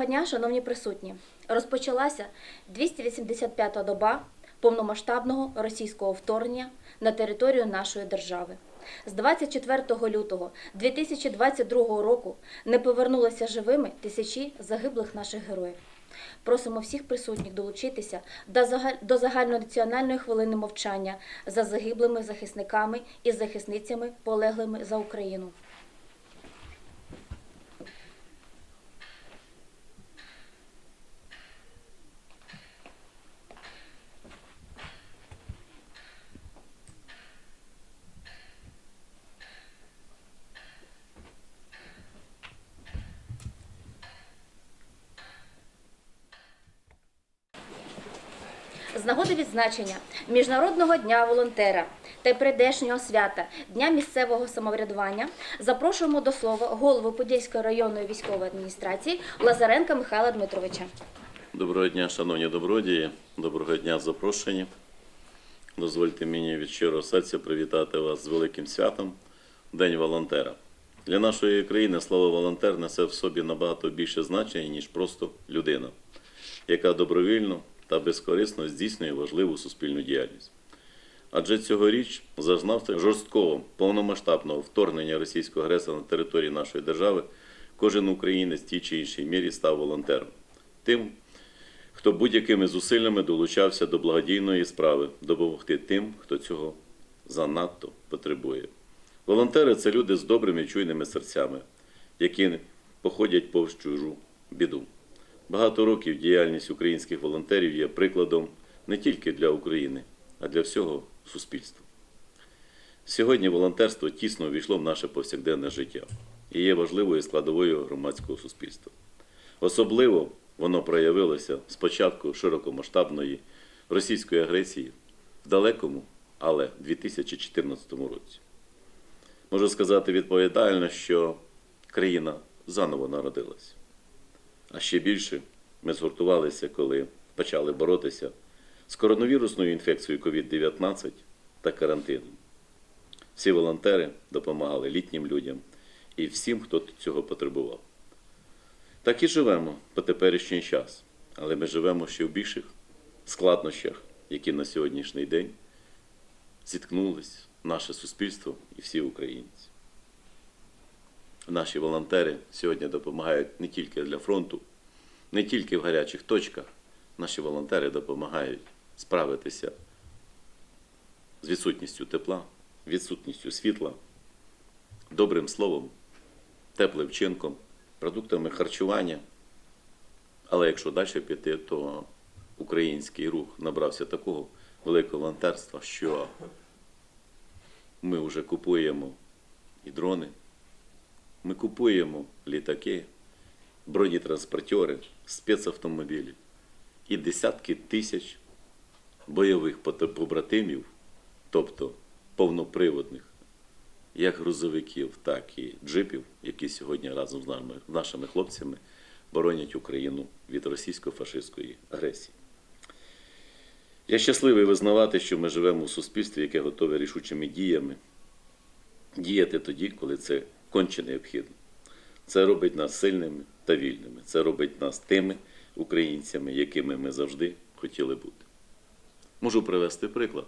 Доброго дня, шановні присутні. Розпочалася 285-та доба повномасштабного російського вторгнення на територію нашої держави. З 24 лютого 2022 року не повернулися живими тисячі загиблих наших героїв. Просимо всіх присутніх долучитися до загальнонаціональної хвилини мовчання за загиблими захисниками і захисницями, полеглими за Україну. З нагоди відзначення Міжнародного дня волонтера та прийдешнього свята Дня місцевого самоврядування запрошуємо до слова голову Подільської районної військової адміністрації Лазаренка Михайла Дмитровича. Доброго дня, шановні добродії, доброго дня, запрошені. Дозвольте мені від щирого серця привітати вас з великим святом День волонтера. Для нашої країни слово волонтер несе в собі набагато більше значення, ніж просто людина, яка добровільно та безкорисно здійснює важливу суспільну діяльність. Адже цьогоріч, зазнавши жорсткого повномасштабного вторгнення російського агресора на території нашої держави, кожен українець в тій чи іншій мірі став волонтером. Тим, хто будь-якими зусиллями долучався до благодійної справи, допомогти тим, хто цього занадто потребує. Волонтери це люди з добрими чуйними серцями, які походять повз чужу біду. Багато років діяльність українських волонтерів є прикладом не тільки для України, а для всього суспільства. Сьогодні волонтерство тісно увійшло в наше повсякденне життя і є важливою складовою громадського суспільства. Особливо воно проявилося з початку широкомасштабної російської агресії в далекому, але 2014 році. Можу сказати відповідально, що країна заново народилась. А ще більше ми згуртувалися, коли почали боротися з коронавірусною інфекцією COVID-19 та карантином. Всі волонтери допомагали літнім людям і всім, хто цього потребував. Так і живемо по теперішній час, але ми живемо ще в більших складнощах, які на сьогоднішній день зіткнулись наше суспільство і всі українці. Наші волонтери сьогодні допомагають не тільки для фронту, не тільки в гарячих точках. Наші волонтери допомагають справитися з відсутністю тепла, відсутністю світла, добрим словом, теплим вчинком, продуктами харчування. Але якщо далі піти, то український рух набрався такого великого волонтерства, що ми вже купуємо і дрони, ми купуємо літаки, бронетранспортери, спецавтомобілі і десятки тисяч бойових побратимів, тобто повноприводних, як грузовиків, так і джипів, які сьогодні разом з нами, нашими хлопцями боронять Україну від російсько-фашистської агресії. Я щасливий визнавати, що ми живемо в суспільстві, яке готове рішучими діями діяти тоді, коли це конче необхідно. Це робить нас сильними та вільними. Це робить нас тими українцями, якими ми завжди хотіли бути. Можу привести приклад.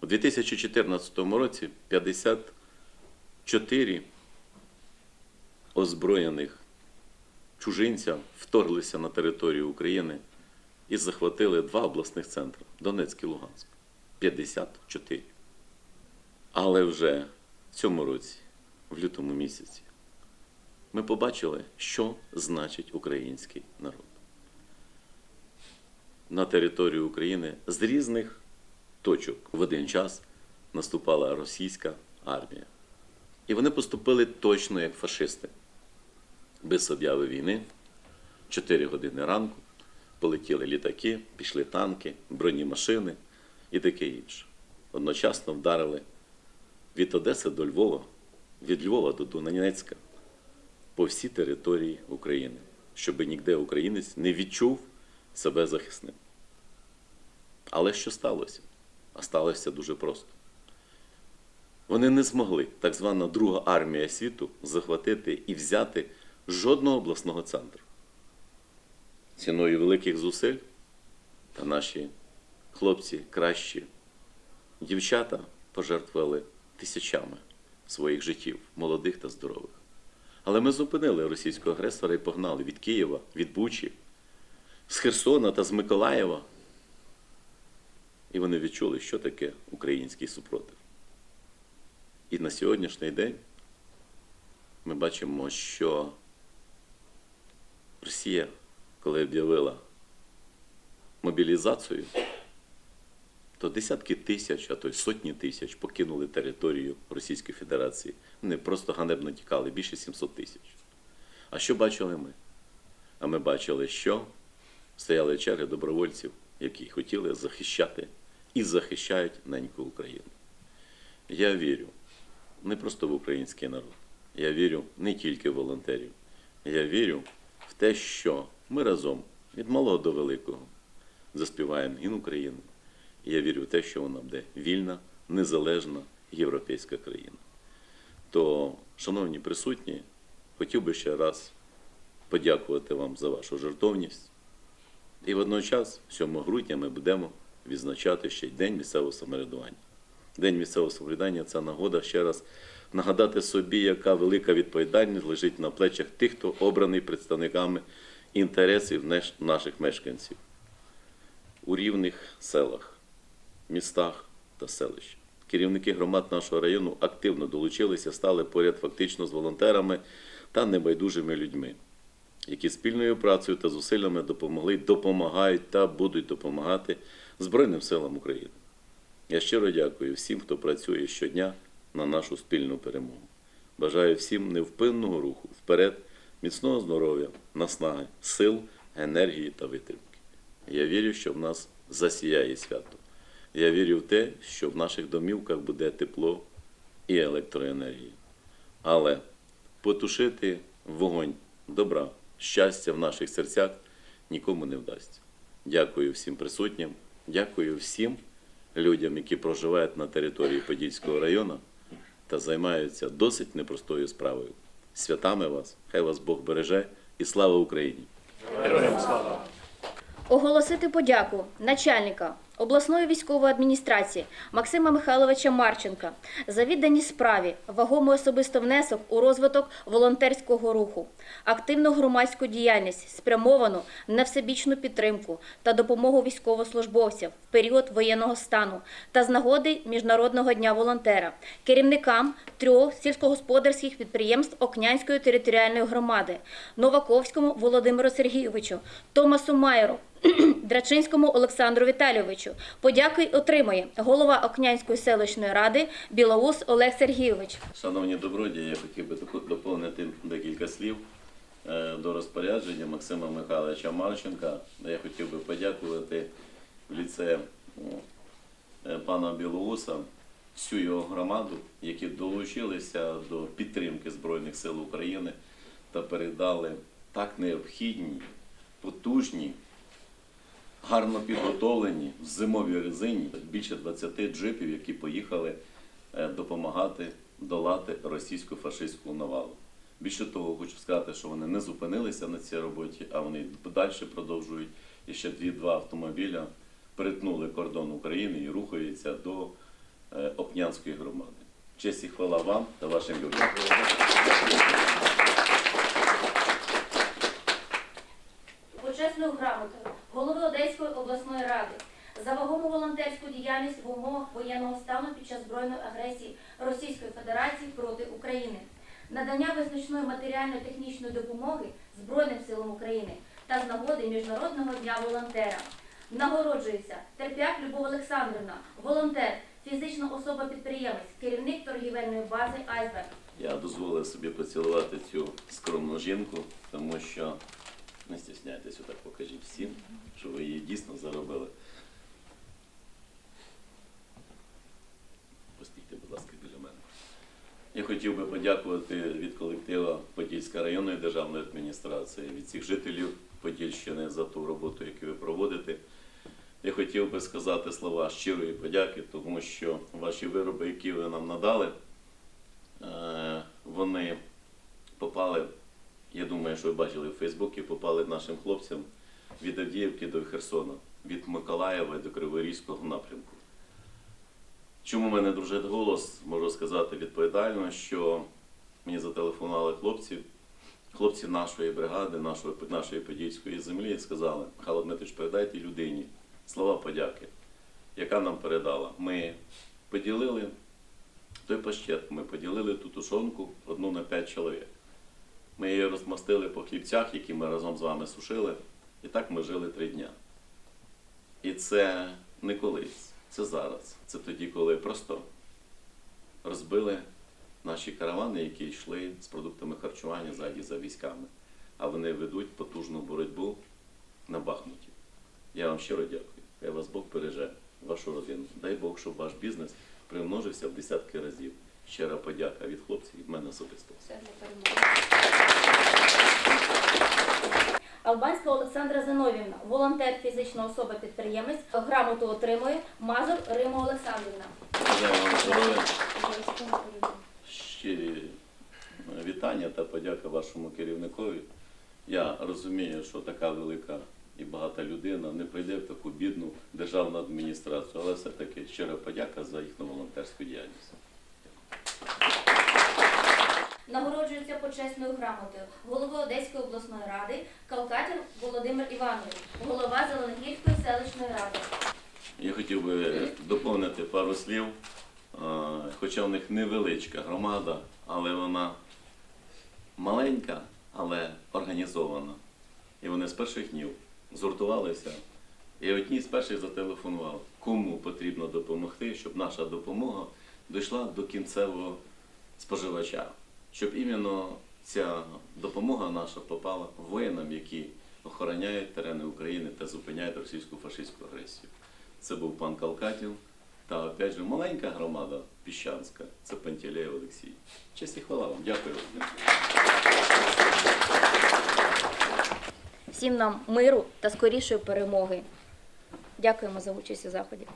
У 2014 році 54 озброєних чужинця вторглися на територію України і захватили два обласних центри Донецьк і Луганськ. 54. Але вже в цьому році, в лютому місяці, ми побачили, що значить український народ. На територію України з різних точок в один час наступала російська армія. І вони поступили точно як фашисти. Без обяви війни, 4 години ранку, полетіли літаки, пішли танки, бронемашини і таке інше. Одночасно вдарили від Одеси до Львова, від Львова до Донецька по всій території України, щоб ніде українець не відчув себе захисним. Але що сталося? А сталося дуже просто. Вони не змогли, так звана Друга армія світу, захватити і взяти жодного обласного центру. ціною великих зусиль, та наші хлопці кращі, дівчата пожертвували тисячами своїх життів, молодих та здорових. Але ми зупинили російського агресора і погнали від Києва, від Бучі, з Херсона та з Миколаєва. І вони відчули, що таке український супротив. І на сьогоднішній день ми бачимо, що Росія, коли об'явила мобілізацію, то десятки тисяч, а то й сотні тисяч покинули територію Російської Федерації. Вони просто ганебно тікали, більше 700 тисяч. А що бачили ми? А ми бачили, що стояли черги добровольців, які хотіли захищати і захищають неньку Україну. Я вірю не просто в український народ. Я вірю не тільки в волонтерів. Я вірю в те, що ми разом від малого до великого заспіваємо гімн України. Я вірю в те, що вона буде вільна, незалежна європейська країна. То, шановні присутні, хотів би ще раз подякувати вам за вашу жертовність. І водночас, 7 грудня, ми будемо відзначати ще День місцевого самоврядування. День місцевого самоврядування це нагода ще раз нагадати собі, яка велика відповідальність лежить на плечах тих, хто обраний представниками інтересів наших мешканців у рівних селах, містах та селищах. Керівники громад нашого району активно долучилися, стали поряд фактично з волонтерами та небайдужими людьми, які спільною працею та зусиллями допомогли, допомагають та будуть допомагати Збройним силам України. Я щиро дякую всім, хто працює щодня на нашу спільну перемогу. Бажаю всім невпинного руху вперед, міцного здоров'я, наснаги, сил, енергії та витримки. Я вірю, що в нас засіяє свято. Я вірю в те, що в наших домівках буде тепло і електроенергія. Але потушити вогонь добра, щастя в наших серцях нікому не вдасться. Дякую всім присутнім, дякую всім людям, які проживають на території Подільського району та займаються досить непростою справою. Святами вас, хай вас Бог береже і слава Україні! Оголосити подяку начальника обласної військової адміністрації Максима Михайловича Марченка за віддані справі, вагомий особисто внесок у розвиток волонтерського руху, активну громадську діяльність, спрямовану на всебічну підтримку та допомогу військовослужбовцям в період воєнного стану та з нагоди Міжнародного дня волонтера, керівникам трьох сільськогосподарських підприємств Окнянської територіальної громади, Новаковському Володимиру Сергійовичу, Томасу Майеру, Драчинському Олександру Віталійовичу. Подяки отримує голова Окнянської селищної ради Білоус Олег Сергійович. Шановні добродії, я хотів би доповнити декілька слів е, до розпорядження Максима Михайловича Марченка. Я хотів би подякувати в ліце е, пана Білоуса, всю його громаду, які долучилися до підтримки Збройних сил України та передали так необхідні, потужні, гарно підготовлені в зимовій резині більше 20 джипів, які поїхали е, допомагати долати російську фашистську навалу. Більше того, хочу сказати, що вони не зупинилися на цій роботі, а вони далі продовжують. І ще дві-два автомобіля перетнули кордон України і рухаються до е, Опнянської громади. Честь і хвала вам та вашим людям. Почесною грамотою голови Одеської обласної ради за вагому волонтерську діяльність в умовах воєнного стану під час збройної агресії Російської Федерації проти України, надання визначної матеріально-технічної допомоги Збройним силам України та з нагоди Міжнародного дня волонтера. Нагороджується Терп'як Любов Олександрівна, волонтер, фізична особа-підприємець, керівник торгівельної бази Айсберг. Я дозволив собі поцілувати цю скромну жінку, тому що не стісняйтесь, отак покажіть всім, що ви її дійсно заробили. Я хотів би подякувати від колектива Подільської районної державної адміністрації, від всіх жителів Подільщини за ту роботу, яку ви проводите. Я хотів би сказати слова щирої подяки, тому що ваші вироби, які ви нам надали, Е, вони попали, я думаю, що ви бачили в Фейсбуці, попали нашим хлопцям від Авдіївки до Херсона, від Миколаєва до Криворізького напрямку. Чому мене дружить голос, можу сказати відповідально, що мені зателефонували хлопці, хлопці нашої бригади, нашої, нашої подільської землі, і сказали, Михайло Дмитрович, передайте людині слова подяки, яка нам передала. Ми поділили той паштет, ми поділили ту тушонку одну на п'ять чоловік. Ми її розмастили по хлібцях, які ми разом з вами сушили, і так ми жили три дня. І це не колись, це зараз. Це тоді, коли просто розбили наші каравани, які йшли з продуктами харчування ззаді за військами. А вони ведуть потужну боротьбу на Бахмуті. Я вам щиро дякую. Хай вас Бог береже, вашу родину. Дай Бог, щоб ваш бізнес примножився в десятки разів. Щира подяка від хлопців, від мене особисто. Все для перемоги. Албанська Олександра Зиновівна, волонтер фізична особа підприємець, грамоту отримує Мазур Рима Олександрівна. Здоров'я. щирі вітання та подяка вашому керівникові. Я розумію, що така велика і багата людина не прийде в таку бідну державну адміністрацію, але все-таки щира подяка за їхню волонтерську діяльність. Нагороджується почесною грамотою голова Одеської обласної ради Калкатін Володимир Іванович, голова Зеленогірської селищної ради. Я хотів би доповнити пару слів, хоча в них невеличка громада, але вона маленька, але організована. І вони з перших днів згуртувалися. І одні з перших зателефонували, кому потрібно допомогти, щоб наша допомога дійшла до кінцевого споживача, щоб іменно ця допомога наша попала воїнам, які охороняють терени України та зупиняють російську фашистську агресію. Це був пан Калкатін та опять же маленька громада Піщанська, це Пантелеєв Олексій. Честь і хвала вам, дякую. Всім нам миру та скорішої перемоги. Дякуємо за участь у заході.